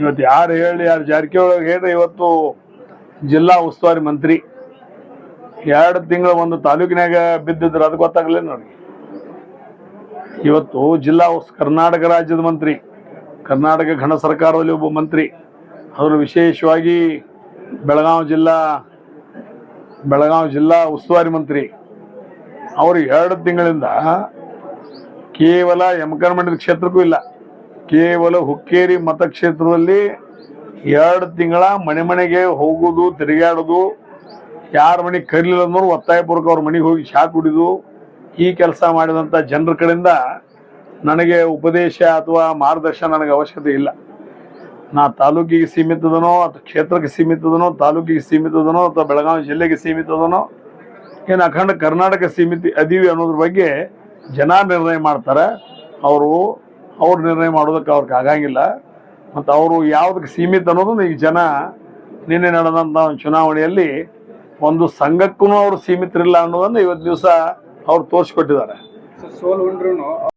ಇವತ್ತು ಯಾರು ಹೇಳಿ, ಯಾರು ಜಾರಕಿಹೊಳಿ ಹೇಳ್ರಿ, ಇವತ್ತು ಜಿಲ್ಲಾ ಉಸ್ತುವಾರಿ ಮಂತ್ರಿ. ಎರಡು ತಿಂಗಳ ಒಂದು ತಾಲೂಕಿನಾಗ ಬಿದ್ದಿದ್ರು, ಅದು ಗೊತ್ತಾಗಲಿಲ್ಲ ನೋಡಿ ಇವತ್ತು ಜಿಲ್ಲಾ ಕರ್ನಾಟಕ ರಾಜ್ಯದ ಮಂತ್ರಿ, ಕರ್ನಾಟಕ ಘನ ಸರ್ಕಾರದಲ್ಲಿ ಒಬ್ಬ ಮಂತ್ರಿ. ಅವರು ವಿಶೇಷವಾಗಿ ಬೆಳಗಾವಿ ಜಿಲ್ಲಾ ಬೆಳಗಾವಿ ಜಿಲ್ಲಾ ಉಸ್ತುವಾರಿ ಮಂತ್ರಿ. ಅವರು ಎರಡು ತಿಂಗಳಿಂದ ಕೇವಲ ಯಮಕರ್ಮಂಡಲ ಕ್ಷೇತ್ರಕ್ಕೂ ಇಲ್ಲ. ಕೇವಲ ಹುಕ್ಕೇರಿ ಮತಕ್ಷೇತ್ರದಲ್ಲಿ ಎರಡು ತಿಂಗಳ ಮನೆ ಮನೆಗೆ ಹೋಗುದು, ತಿರುಗಾಡುದು, ಯಾರ ಮನೆಗೆ ಕರೀಲಿಲ್ಲ ಅಂದ್ರೆ ಒತ್ತಾಯಪೂರ್ವಕ ಅವ್ರ ಮನೆಗೆ ಹೋಗಿ ಶಾಕ್ ಕುಡಿದು ಈ ಕೆಲಸ ಮಾಡಿದಂಥ ಜನರ ಕಡೆಯಿಂದ ನನಗೆ ಉಪದೇಶ ಅಥವಾ ಮಾರ್ಗದರ್ಶನ ನನಗೆ ಅವಶ್ಯಕತೆ ಇಲ್ಲ. ನಾ ತಾಲೂಕಿಗೆ ಸೀಮಿತದನೋ ಅಥವಾ ಕ್ಷೇತ್ರಕ್ಕೆ ಸೀಮಿತದನೋ, ತಾಲೂಕಿಗೆ ಸೀಮಿತದನೋ ಅಥವಾ ಬೆಳಗಾವಿ ಜಿಲ್ಲೆಗೆ ಸೀಮಿತದನೋ, ಏನು ಅಖಂಡ ಕರ್ನಾಟಕ ಸೀಮಿತ ಅದೀವಿ ಅನ್ನೋದ್ರ ಬಗ್ಗೆ ಜನ ನಿರ್ಣಯ ಮಾಡ್ತಾರೆ. ಅವರು ಅವ್ರು ನಿರ್ಣಯ ಮಾಡೋದಕ್ಕೆ ಅವ್ರಿಗೆ ಆಗಂಗಿಲ್ಲ. ಮತ್ತು ಅವರು ಯಾವುದಕ್ಕೆ ಸೀಮಿತ ಅನ್ನೋದನ್ನ ಈಗ ಜನ ನಿನ್ನೆ ನಡೆದಂಥ ಚುನಾವಣೆಯಲ್ಲಿ ಒಂದು ಸಂಘಕ್ಕೂ ಅವರು ಸೀಮಿತರಿಲ್ಲ ಅನ್ನೋದನ್ನು ಇವತ್ತು ದಿವಸ ಅವ್ರು ತೋರಿಸ್ಕೊಟ್ಟಿದ್ದಾರೆ.